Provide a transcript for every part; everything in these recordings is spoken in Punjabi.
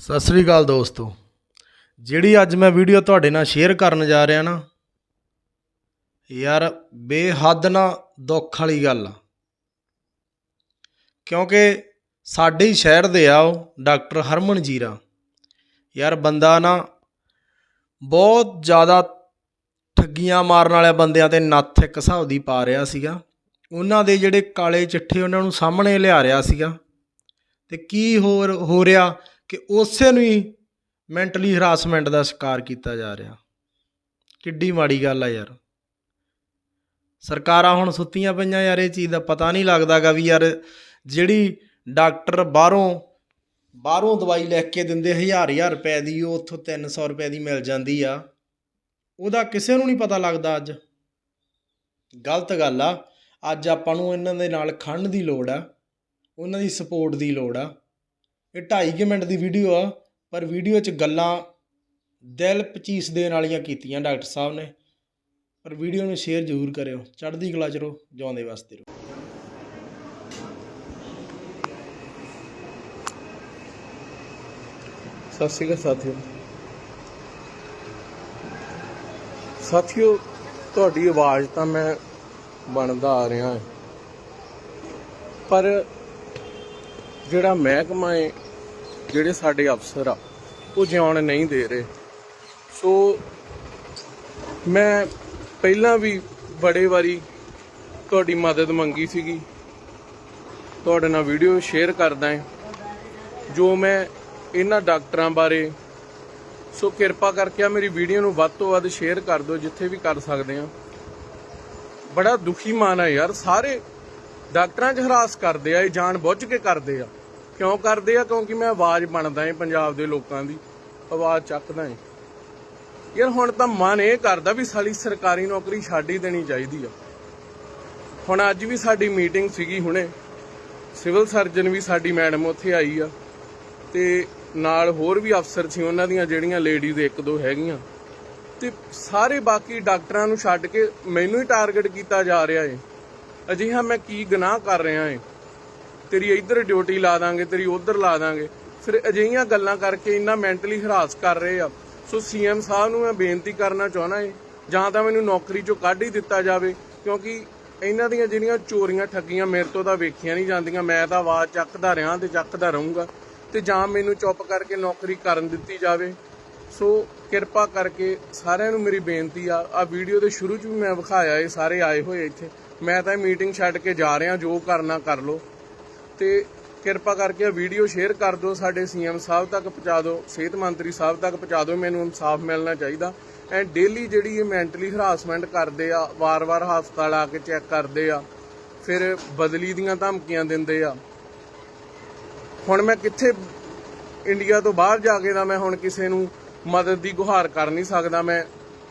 ਸਤਿ ਸ੍ਰੀ ਅਕਾਲ ਦੋਸਤੋ। ਜਿਹੜੀ ਅੱਜ ਮੈਂ ਵੀਡੀਓ ਤੁਹਾਡੇ ਨਾਲ ਸ਼ੇਅਰ ਕਰਨ ਜਾ ਰਿਹਾ ਨਾ, ਯਾਰ ਬੇਹੱਦ ਨਾ ਦੁੱਖ ਵਾਲੀ ਗੱਲ ਆ। ਕਿਉਂਕਿ ਸਾਡੇ ਹੀ ਸ਼ਹਿਰ ਦੇ ਆ ਉਹ, ਡਾਕਟਰ ਹਰਮਨ ਜੀਰਾ। ਯਾਰ ਬੰਦਾ ਨਾ ਬਹੁਤ ਜ਼ਿਆਦਾ ਠੱਗੀਆਂ ਮਾਰਨ ਵਾਲੇ ਬੰਦਿਆਂ ਤੇ ਨੱਥ ਇੱਕ ਹਿਸਾਬ ਦੀ ਪਾ ਰਿਹਾ ਸੀਗਾ। ਉਹਨਾਂ ਦੇ ਜਿਹੜੇ ਕਾਲੇ ਚਿੱਠੇ ਉਹਨਾਂ ਨੂੰ ਸਾਹਮਣੇ ਲਿਆ ਰਿਹਾ ਸੀਗਾ। ਤੇ ਕੀ ਹੋਰ ਹੋ ਰਿਹਾ ਕਿ ਉਸੇ ਨੂੰ ਹੀ ਮੈਂਟਲੀ ਹਰਾਸਮੈਂਟ ਦਾ ਸ਼ਿਕਾਰ ਕੀਤਾ ਜਾ ਰਿਹਾ। ਕਿੱਡੀ ਮਾੜੀ ਗੱਲ ਆ ਯਾਰ। ਸਰਕਾਰਾਂ ਹੁਣ ਸੁੱਤੀਆਂ ਪਈਆਂ ਯਾਰ, ਇਹ ਚੀਜ਼ ਦਾ ਪਤਾ ਨਹੀਂ ਲੱਗਦਾਗਾ ਵੀ ਯਾਰ ਜਿਹੜੀ ਡਾਕਟਰ ਬਾਹਰੋਂ ਬਾਹਰੋਂ ਦਵਾਈ ਲਿਖ ਕੇ ਦਿੰਦੇ ਹਜ਼ਾਰ ਹਜ਼ਾਰ ਰੁਪਏ ਦੀ, ਉਹ ਉੱਥੋਂ 300 ਰੁਪਏ ਦੀ ਮਿਲ ਜਾਂਦੀ ਆ। ਉਹਦਾ ਕਿਸੇ ਨੂੰ ਨਹੀਂ ਪਤਾ ਲੱਗਦਾ ਅੱਜ। ਗਲਤ ਗੱਲ ਆ। ਅੱਜ ਆਪਾਂ ਨੂੰ ਇਹਨਾਂ ਦੇ ਨਾਲ ਖੜਨ ਦੀ ਲੋੜ ਆ। ਉਹਨਾਂ ਦੀ ਸਪੋਰਟ ਦੀ ਲੋੜ ਆ। ਇਹ 2.5 ਮਿੰਟ ਦੀ ਵੀਡੀਓ ਆ, ਪਰ ਵੀਡੀਓ 'ਚ ਗੱਲਾਂ ਦਿਲ ਪਚੀਸ ਦੇਣ ਵਾਲੀਆਂ ਕੀਤੀਆਂ ਡਾਕਟਰ ਸਾਹਿਬ ਨੇ। ਪਰ ਵੀਡੀਓ ਨੂੰ ਸ਼ੇਅਰ ਜ਼ਰੂਰ ਕਰਿਓ, ਚੜ੍ਹਦੀ ਕਲਾ 'ਚ ਰਹੋ, ਜਿਉਂਦੇ ਵਾਸਤੇ ਰਹੋ। ਸਤਿ ਸ਼੍ਰੀ ਅਕਾਲ ਸਾਥੀਓ। ਸਾਥੀਓ, ਤੁਹਾਡੀ ਆਵਾਜ਼ ਤਾਂ ਮੈਂ ਬਣਦਾ ਆ ਰਿਹਾ ਪਰ ਜਿਹੜਾ ਮਹਿਕਮਾ ਹੈ ਜਿਹੜੇ ਸਾਡੇ ਅਫਸਰ ਆ, ਉਹ ਜਿਉਣ ਨਹੀਂ ਦੇ ਰਹੇ। ਸੋ ਮੈਂ ਪਹਿਲਾਂ ਵੀ ਬੜੇ ਵਾਰੀ ਤੁਹਾਡੀ ਮਦਦ ਮੰਗੀ ਸੀਗੀ। ਤੁਹਾਡੇ ਨਾਲ ਵੀਡੀਓ ਸ਼ੇਅਰ ਕਰਦਾ ਹਾਂ ਜੋ ਮੈਂ ਇਹਨਾਂ ਡਾਕਟਰਾਂ ਬਾਰੇ, ਸੋ ਕਿਰਪਾ ਕਰਕੇ ਆ ਮੇਰੀ ਵੀਡੀਓ ਨੂੰ ਵੱਧ ਤੋਂ ਵੱਧ ਸ਼ੇਅਰ ਕਰ ਦਿਓ, ਜਿੱਥੇ ਵੀ ਕਰ ਸਕਦੇ ਆ। ਬੜਾ ਦੁਖੀ ਮਨ ਆ ਯਾਰ, ਸਾਰੇ ਡਾਕਟਰਾਂ 'ਚ ਹਰਾਸ ਕਰਦੇ ਆ, ਇਹ ਜਾਣ ਬੁੱਝ ਕੇ ਕਰਦੇ ਆ। ਕਿਉਂ ਕਰਦੇ ਆ? ਕਿਉਂਕਿ ਮੈਂ ਆਵਾਜ਼ ਬਣਦਾ ਏ ਪੰਜਾਬ ਦੇ ਲੋਕਾਂ ਦੀ। ਆਵਾਜ਼ ਚੱਕਦਾ ਏ। ਯਾਰ ਹੁਣ ਤਾਂ ਮਨ ਇਹ ਕਰਦਾ ਵੀ ਸਾਲੀ ਸਰਕਾਰੀ ਨੌਕਰੀ ਛੱਡ ਹੀ ਦੇਣੀ ਚਾਹੀਦੀ ਆ। ਹੁਣ ਅੱਜ ਵੀ ਸਾਡੀ ਮੀਟਿੰਗ ਸੀਗੀ ਹੁਣੇ। ਸਿਵਲ ਸਰਜਨ ਵੀ ਸਾਡੀ ਮੈਡਮ ਉੱਥੇ ਆਈ ਆ। ਤੇ ਨਾਲ ਹੋਰ ਵੀ ਅਫਸਰ ਸੀ, ਉਹਨਾਂ ਦੀਆਂ ਜਿਹੜੀਆਂ ਲੇਡੀਜ਼ ਇੱਕ ਦੋ ਹੈਗੀਆਂ। ਤੇ ਸਾਰੇ ਬਾਕੀ ਡਾਕਟਰਾਂ ਨੂੰ ਛੱਡ ਕੇ ਮੈਨੂੰ ਹੀ ਟਾਰਗੇਟ ਕੀਤਾ ਜਾ ਰਿਹਾ ਏ। ਅਜਿਹਾ ਮੈਂ ਕੀ ਗੁਨਾਹ ਕਰ ਰਿਹਾ ਏ? ਤੇਰੀ ਇੱਧਰ ਡਿਊਟੀ ਲਾ ਦਾਂਗੇ, ਤੇਰੀ ਉੱਧਰ ਲਾ ਦਾਂਗੇ। ਫਿਰ ਅਜਿਹੀਆਂ ਗੱਲਾਂ ਕਰਕੇ ਇੰਨਾ ਮੈਂਟਲੀ ਹਰਾਸ ਕਰ ਰਹੇ ਆ। ਸੋ ਸੀਐਮ ਸਾਹਿਬ ਨੂੰ ਮੈਂ ਬੇਨਤੀ ਕਰਨਾ ਚਾਹਣਾ ਏ, ਜਾਂ ਤਾਂ ਮੈਨੂੰ ਨੌਕਰੀ ਚੋਂ ਕੱਢ ਹੀ ਦਿੱਤਾ ਜਾਵੇ, ਕਿਉਂਕਿ ਇਹਨਾਂ ਦੀਆਂ ਜਿਹੜੀਆਂ ਚੋਰੀਆਂ ਠੱਗੀਆਂ ਮੇਰੇ ਤੋਂ ਤਾਂ ਵੇਖੀਆਂ ਨਹੀਂ ਜਾਂਦੀਆਂ। ਮੈਂ ਤਾਂ ਆਵਾਜ਼ ਚੱਕਦਾ ਰਿਹਾ ਤੇ ਚੱਕਦਾ ਰਹੂੰਗਾ। ਤੇ ਜਾਂ ਮੈਨੂੰ ਚੁੱਪ ਕਰਕੇ ਨੌਕਰੀ ਕਰਨ ਦਿੱਤੀ ਜਾਵੇ। ਸੋ ਕਿਰਪਾ ਕਰਕੇ ਸਾਰਿਆਂ ਨੂੰ ਮੇਰੀ ਬੇਨਤੀ ਆ। ਆ ਵੀਡੀਓ ਦੇ ਸ਼ੁਰੂ 'ਚ ਵੀ ਮੈਂ ਵਿਖਾਇਆ ਇਹ ਸਾਰੇ ਆਏ ਹੋਏ ਇੱਥੇ। ਮੈਂ ਤਾਂ ਇਹ ਮੀਟਿੰਗ ਛੱਡ ਕੇ ਜਾ ਰਿਹਾ, ਜੋ ਕਰਨਾ ਕਰ ਲਓ। ਤੇ ਕਿਰਪਾ ਕਰਕੇ ਆ ਵੀਡੀਓ ਸ਼ੇਅਰ ਕਰ ਦਿਓ, ਸਾਡੇ ਸੀਐਮ ਸਾਹਿਬ ਤੱਕ ਪਹੁੰਚਾ ਦਿਓ, ਸਿਹਤ ਮੰਤਰੀ ਸਾਹਿਬ ਤੱਕ ਪਹੁੰਚਾ ਦਿਓ, ਮੈਨੂੰ ਇਨਸਾਫ ਮਿਲਣਾ ਚਾਹੀਦਾ। ਐਂਡ ਡੇਲੀ ਜਿਹੜੀ ਇਹ ਮੈਂਟਲੀ ਹਰਾਸਮੈਂਟ ਕਰਦੇ ਆ, ਵਾਰ-ਵਾਰ ਹਸਪਤਾਲ ਆ ਕੇ ਚੈੱਕ ਕਰਦੇ ਆ, ਫਿਰ ਬਦਲੀ ਦੀਆਂ ਧਮਕੀਆਂ ਦਿੰਦੇ ਆ। ਹੁਣ ਮੈਂ ਕਿੱਥੇ ਇੰਡੀਆ ਤੋਂ ਬਾਹਰ ਜਾ ਕੇ ਤਾਂ ਮੈਂ ਹੁਣ ਕਿਸੇ ਨੂੰ ਮਦਦ ਦੀ ਗੁਹਾਰ ਕਰ ਨਹੀਂ ਸਕਦਾ। ਮੈਂ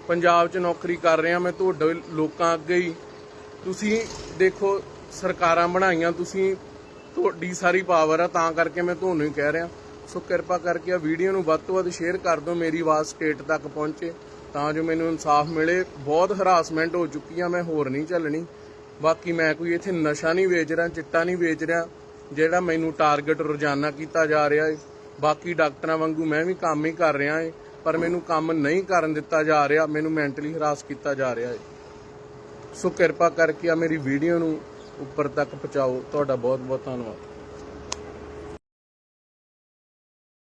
ਪੰਜਾਬ 'ਚ ਨੌਕਰੀ ਕਰ ਰਿਹਾ, ਮੈਂ ਤੁਹਾਡੇ ਲੋਕਾਂ ਅੱਗੇ ਹੀ। ਤੁਸੀਂ ਦੇਖੋ, ਸਰਕਾਰਾਂ ਬਣਾਈਆਂ, ਤੁਸੀਂ ਤੁਹਾਡੀ ਸਾਰੀ ਪਾਵਰ ਆ, ਤਾਂ ਕਰਕੇ ਮੈਂ ਤੁਹਾਨੂੰ ਹੀ ਕਹਿ ਰਿਹਾ। ਸੋ ਕਿਰਪਾ ਕਰਕੇ ਆ ਵੀਡੀਓ ਨੂੰ ਵੱਧ ਤੋਂ ਵੱਧ ਸ਼ੇਅਰ ਕਰ ਦਿਓ, ਮੇਰੀ ਆਵਾਜ਼ ਸਟੇਟ ਤੱਕ ਪਹੁੰਚੇ, ਤਾਂ ਜੋ ਮੈਨੂੰ ਇਨਸਾਫ ਮਿਲੇ। ਬਹੁਤ ਹਰਾਸਮੈਂਟ ਹੋ ਚੁੱਕੀ ਆ, ਮੈਂ ਹੋਰ ਨਹੀਂ ਚੱਲਣੀ। ਬਾਕੀ ਮੈਂ ਕੋਈ ਇੱਥੇ ਨਸ਼ਾ ਨਹੀਂ ਵੇਚ ਰਿਹਾ, ਚਿੱਟਾ ਨਹੀਂ ਵੇਚ ਰਿਹਾ, ਜਿਹੜਾ ਮੈਨੂੰ ਟਾਰਗੇਟ ਰੋਜ਼ਾਨਾ ਕੀਤਾ ਜਾ ਰਿਹਾ ਹੈ ਬਾਕੀ ਡਾਕਟਰਾਂ ਵਾਂਗੂ ਮੈਂ ਵੀ ਕੰਮ ਹੀ ਕਰ ਰਿਹਾ ਹਾਂ ਪਰ ਮੈਨੂੰ ਕੰਮ ਨਹੀਂ ਕਰਨ ਦਿੱਤਾ ਜਾ ਰਿਹਾ, ਮੈਨੂੰ ਮੈਂਟਲੀ ਹਰਾਸ ਕੀਤਾ ਜਾ ਰਿਹਾ ਹੈ ਸੋ ਕਿਰਪਾ ਕਰਕੇ ਆ ਮੇਰੀ ਵੀਡੀਓ ਨੂੰ ਉੱਪਰ ਤੱਕ ਪਹੁੰਚਾਓ। ਤੁਹਾਡਾ ਬਹੁਤ ਬਹੁਤ ਧੰਨਵਾਦ।